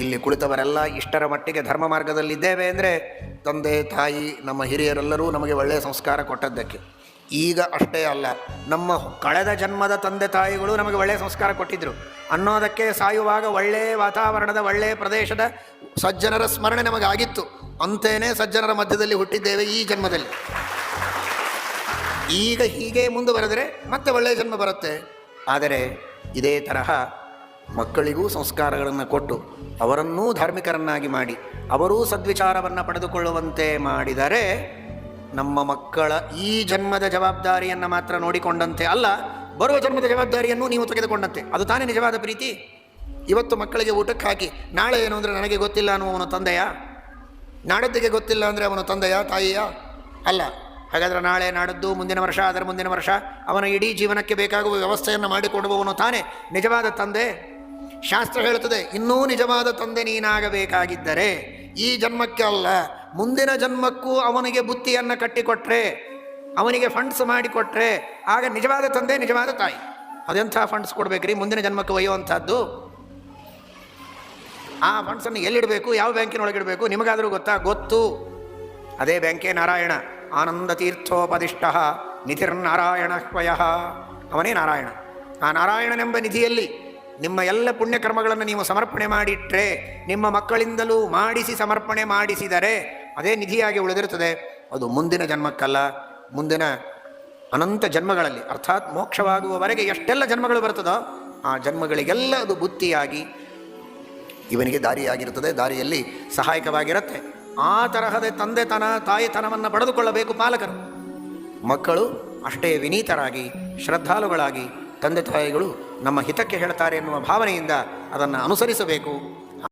ಇಲ್ಲಿ ಕುಳಿತವರೆಲ್ಲ ಇಷ್ಟರ ಮಟ್ಟಿಗೆ ಧರ್ಮ ಮಾರ್ಗದಲ್ಲಿದ್ದೇವೆ ಅಂದರೆ ತಂದೆ, ತಾಯಿ, ನಮ್ಮ ಹಿರಿಯರೆಲ್ಲರೂ ನಮಗೆ ಒಳ್ಳೆಯ ಸಂಸ್ಕಾರ ಕೊಟ್ಟದ್ದಕ್ಕೆ. ಈಗ ಅಷ್ಟೇ ಅಲ್ಲ, ನಮ್ಮ ಕಳೆದ ಜನ್ಮದ ತಂದೆ, ತಾಯಿಗಳು ನಮಗೆ ಒಳ್ಳೆಯ ಸಂಸ್ಕಾರ ಕೊಟ್ಟಿದ್ದರು ಅನ್ನೋದಕ್ಕೆ ಸಾಯುವಾಗ ಒಳ್ಳೆಯ ವಾತಾವರಣದ ಒಳ್ಳೆಯ ಪ್ರದೇಶದ ಸಜ್ಜನರ ಸ್ಮರಣೆ ನಮಗಾಗಿತ್ತು. ಅಂತೇನೆ ಸಜ್ಜನರ ಮಧ್ಯದಲ್ಲಿ ಹುಟ್ಟಿದ್ದೇವೆ ಈ ಜನ್ಮದಲ್ಲಿ. ಈಗ ಹೀಗೆ ಮುಂದುವರೆದರೆ ಮತ್ತೆ ಒಳ್ಳೆಯ ಜನ್ಮ ಬರುತ್ತೆ. ಆದರೆ ಇದೇ ತರಹ ಮಕ್ಕಳಿಗೂ ಸಂಸ್ಕಾರಗಳನ್ನು ಕೊಟ್ಟು ಅವರನ್ನೂ ಧಾರ್ಮಿಕರನ್ನಾಗಿ ಮಾಡಿ, ಅವರೂ ಸದ್ವಿಚಾರವನ್ನು ಪಡೆದುಕೊಳ್ಳುವಂತೆ ಮಾಡಿದರೆ ನಮ್ಮ ಮಕ್ಕಳ ಈ ಜನ್ಮದ ಜವಾಬ್ದಾರಿಯನ್ನು ಮಾತ್ರ ನೋಡಿಕೊಂಡಂತೆ ಅಲ್ಲ, ಬರುವ ಜನ್ಮದ ಜವಾಬ್ದಾರಿಯನ್ನು ನೀವು ತೆಗೆದುಕೊಂಡಂತೆ. ಅದು ತಾನೇ ನಿಜವಾದ ಪ್ರೀತಿ? ಇವತ್ತು ಮಕ್ಕಳಿಗೆ ಊಟಕ್ಕೆ ಹಾಕಿ, ನಾಳೆ ಏನು ಅಂದರೆ ನನಗೆ ಗೊತ್ತಿಲ್ಲ ಅನ್ನುವವನು ತಂದೆಯ? ನಾಡದ್ದಿಗೆ ಗೊತ್ತಿಲ್ಲ ಅಂದರೆ ಅವನು ತಂದೆಯ, ತಾಯಿಯ? ಅಲ್ಲ, ಹಾಗಾದರೆ ನಾಳೆ ನಾಡದ್ದು, ಮುಂದಿನ ವರ್ಷ ಅದರ ಮುಂದಿನ ವರ್ಷ ಅವನ ಇಡೀ ಜೀವನಕ್ಕೆ ಬೇಕಾಗುವ ವ್ಯವಸ್ಥೆಯನ್ನು ಮಾಡಿಕೊಡುವವನು ತಾನೇ ನಿಜವಾದ ತಂದೆ? ಶಾಸ್ತ್ರ ಹೇಳುತ್ತದೆ, ಇನ್ನೂ ನಿಜವಾದ ತಂದೆ ನೀನಾಗಬೇಕಾಗಿದ್ದರೆ ಈ ಜನ್ಮಕ್ಕೆ ಅಲ್ಲ, ಮುಂದಿನ ಜನ್ಮಕ್ಕೂ ಅವನಿಗೆ ಬುತ್ತಿಯನ್ನು ಕಟ್ಟಿಕೊಟ್ರೆ, ಅವನಿಗೆ ಫಂಡ್ಸ್ ಮಾಡಿಕೊಟ್ರೆ, ಆಗ ನಿಜವಾದ ತಂದೆ, ನಿಜವಾದ ತಾಯಿ. ಅದೆಂಥ ಫಂಡ್ಸ್ ಕೊಡಬೇಕ್ರಿ? ಮುಂದಿನ ಜನ್ಮಕ್ಕೆ ಒಯ್ಯುವಂಥದ್ದು. ಆ ಫಂಡ್ಸನ್ನು ಎಲ್ಲಿಡಬೇಕು? ಯಾವ ಬ್ಯಾಂಕಿನೊಳಗಿಡಬೇಕು? ನಿಮಗಾದರೂ ಗೊತ್ತಾ? ಗೊತ್ತು. ಅದೇ ಬ್ಯಾಂಕೇ ನಾರಾಯಣ. ಆನಂದ ತೀರ್ಥೋಪದಿಷ್ಟ ನಿಧಿರ್ನಾರಾಯಣ ಸ್ವಯಃ ಅವನೇ ನಾರಾಯಣ. ಆ ನಾರಾಯಣನೆಂಬ ನಿಧಿಯಲ್ಲಿ ನಿಮ್ಮ ಎಲ್ಲ ಪುಣ್ಯಕರ್ಮಗಳನ್ನು ನೀವು ಸಮರ್ಪಣೆ ಮಾಡಿಟ್ರೆ, ನಿಮ್ಮ ಮಕ್ಕಳಿಂದಲೂ ಮಾಡಿಸಿ ಸಮರ್ಪಣೆ ಮಾಡಿಸಿದರೆ ಅದೇ ನಿಧಿಯಾಗಿ ಉಳಿದಿರುತ್ತದೆ. ಅದು ಮುಂದಿನ ಜನ್ಮಕ್ಕಲ್ಲ, ಮುಂದಿನ ಅನಂತ ಜನ್ಮಗಳಲ್ಲಿ, ಅರ್ಥಾತ್ ಮೋಕ್ಷವಾಗುವವರೆಗೆ ಎಷ್ಟೆಲ್ಲ ಜನ್ಮಗಳು ಬರ್ತದೋ ಆ ಜನ್ಮಗಳಿಗೆಲ್ಲ ಅದು ಬುತ್ತಿಯಾಗಿ ಇವನಿಗೆ ದಾರಿಯಾಗಿರುತ್ತದೆ, ದಾರಿಯಲ್ಲಿ ಸಹಾಯಕವಾಗಿರುತ್ತೆ. ಆ ತರಹದ ತಂದೆತನ, ತಾಯಿತನವನ್ನು ಪಡೆದುಕೊಳ್ಳಬೇಕು ಪಾಲಕರು. ಮಕ್ಕಳು ಅಷ್ಟೇ ವಿನೀತರಾಗಿ, ಶ್ರದ್ಧಾಳುಗಳಾಗಿ ತಂದೆ ತಾಯಿಗಳು ನಮ್ಮ ಹಿತಕ್ಕೆ ಹೇಳ್ತಾರೆ ಎನ್ನುವ ಭಾವನೆಯಿಂದ ಅದನ್ನು ಅನುಸರಿಸಬೇಕು.